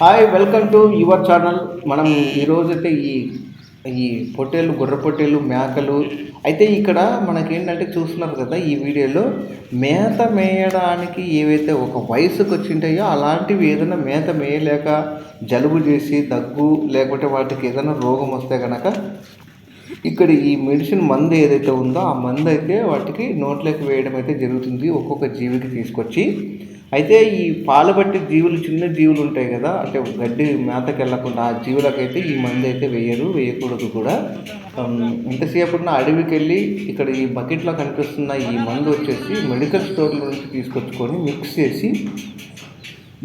Hi welcome to your channel మనం ఈరోజు అయితే ఈ ఈ పొట్టేలు గుర్ర పొట్టేలు మేకలు అయితే ఇక్కడ మనకేంటంటే చూస్తున్నారు కదా ఈ వీడియోలో మేత మేయడానికి ఏవైతే ఒక వయసుకు వచ్చింటాయో అలాంటివి ఏదైనా మేత మేయలేక జలుబు చేసి దగ్గు లేకపోతే వాటికి ఏదైనా రోగం వస్తే కనుక ఇక్కడ ఈ మెడిసిన్ మందు ఏదైతే ఉందో ఆ మందు అయితే వాటికి నోట్లోకి వేయడం అయితే జరుగుతుంది ఒక్కొక్క జీవికి తీసుకొచ్చి. అయితే ఈ పాలబట్టి జీవులు చిన్న జీవులు ఉంటాయి కదా అంటే గడ్డి మేతకి వెళ్ళకుండా ఆ జీవులకైతే ఈ మందు అయితే వేయరు వేయకూడదు కూడా. ఉమ్, ఇంతసేపు అడవికి వెళ్ళి ఇక్కడ ఈ బకెట్లో కనిపిస్తున్న ఈ మందు వచ్చేసి మెడికల్ స్టోర్ల నుంచి తీసుకొచ్చుకొని మిక్స్ చేసి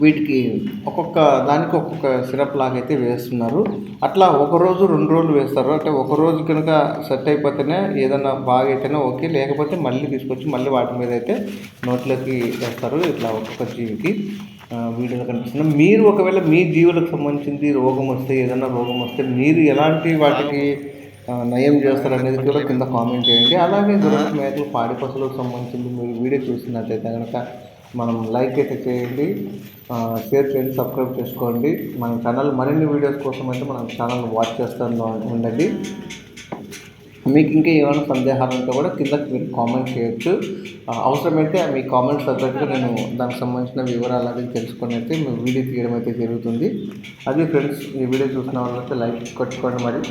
వీటికి ఒక్కొక్క దానికి ఒక్కొక్క సిరప్ లాగా అయితే వేస్తున్నారు. అట్లా ఒక రోజు రెండు రోజులు వేస్తారు. అంటే ఒక రోజు కనుక సెట్ అయిపోతేనే ఏదైనా బాగా అయితేనే ఓకే. లేకపోతే మళ్ళీ తీసుకొచ్చి మళ్ళీ వాటి మీద అయితే నోట్లోకి వేస్తారు. ఇట్లా ఒక్కొక్క జీవికి వీడియోలో కనిపిస్తుంది. మీరు ఒకవేళ మీ జీవులకు సంబంధించింది రోగం వస్తే ఏదైనా రోగం వస్తే మీరు ఎలాంటి వాటికి నయం చేస్తారు అనేది కూడా కింద కామెంట్ చేయండి. అలాగే గొర్రెల మేకలు పాడి పశువులకు సంబంధించింది మీరు వీడియో చూసినట్లయితే కనుక మనం లైక్ అయితే చేయండి. షేర్ చేయండి సబ్స్క్రైబ్ చేసుకోండి. మన ఛానల్ మరిన్ని వీడియోస్ కోసం అయితే మన ఛానల్ వాచ్ చేస్తా ఉండండి. మీకు ఇంకా ఏమైనా సందేహాలు ఉంటే కూడా కింద మీరు కామెంట్ చేయొచ్చు. అవసరమైతే మీ కామెంట్స్ తగ్గట్టుగా నేను దానికి సంబంధించిన వివరాలు అనేది తెలుసుకొని అయితే మీ వీడియో తీయడం అయితే జరుగుతుంది. అది ఫ్రెండ్స్ ఈ వీడియో చూసిన వాళ్ళైతే లైక్ కొట్టుకోండి మరి.